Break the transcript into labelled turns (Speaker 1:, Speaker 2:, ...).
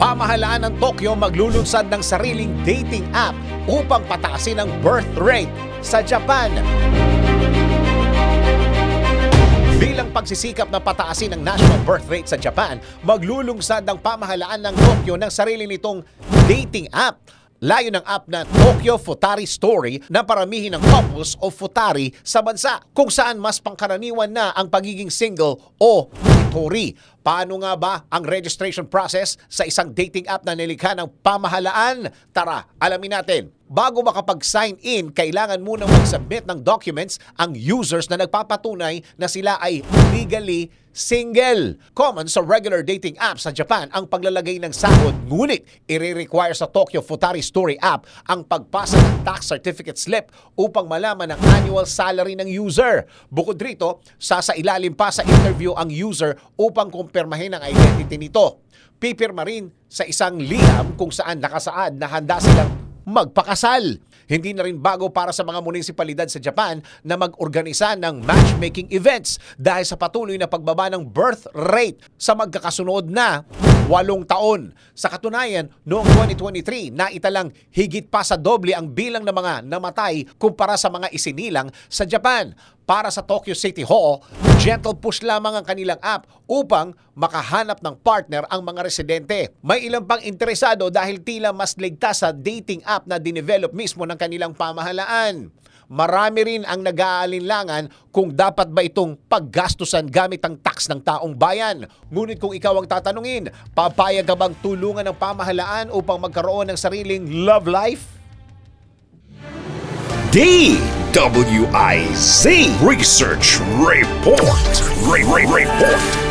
Speaker 1: Pamahalaan ng Tokyo maglulunsad ng sariling dating app upang pataasin ang birth rate sa Japan. Bilang pagsisikap na pataasin ang national birth rate sa Japan, maglulungsad ang pamahalaan ng Tokyo ng sarili nitong dating app. Layo ng app na Tokyo Futari Story na paramihin ng couples o futari sa bansa kung saan mas pangkaraniwan na ang pagiging single o hitori. Paano nga ba ang registration process sa isang dating app na nilikha ng pamahalaan? Tara, alamin natin. Bago makapag-sign in, kailangan muna mag-submit ng documents ang users na nagpapatunay na sila ay legally single. Common sa regular dating apps sa Japan ang paglalagay ng sahod, ngunit i-require sa Tokyo Futari Story app ang pagpasa ng tax certificate slip upang malaman ang annual salary ng user. Bukod rito, sasa ilalim pa sa interview ang user upang kumpirmahin ang identity nito. Pipirma rin sa isang liham kung saan nakasaad na handa silang magpakasal. Hindi na rin bago para sa mga munisipalidad sa Japan na mag-organisa ng matchmaking events dahil sa patuloy na pagbaba ng birth rate sa magkakasunod na walong taon. Sa katunayan, noong 2023, naitalang higit pa sa doble ang bilang ng mga namatay kumpara sa mga isinilang sa Japan. Para sa Tokyo City Hall, gentle push lamang ang kanilang app upang makahanap ng partner ang mga residente. May ilang pang interesado dahil tila mas ligtas sa dating app na dinevelop mismo ng kanilang pamahalaan. Marami rin ang nag-aalinlangan kung dapat ba itong paggastusan gamit ang tax ng taong bayan. Ngunit kung ikaw ang tatanungin, papayag ka bang tulungan ng pamahalaan upang magkaroon ng sariling love life?
Speaker 2: DWIZ Research Report. Re- Re- Report.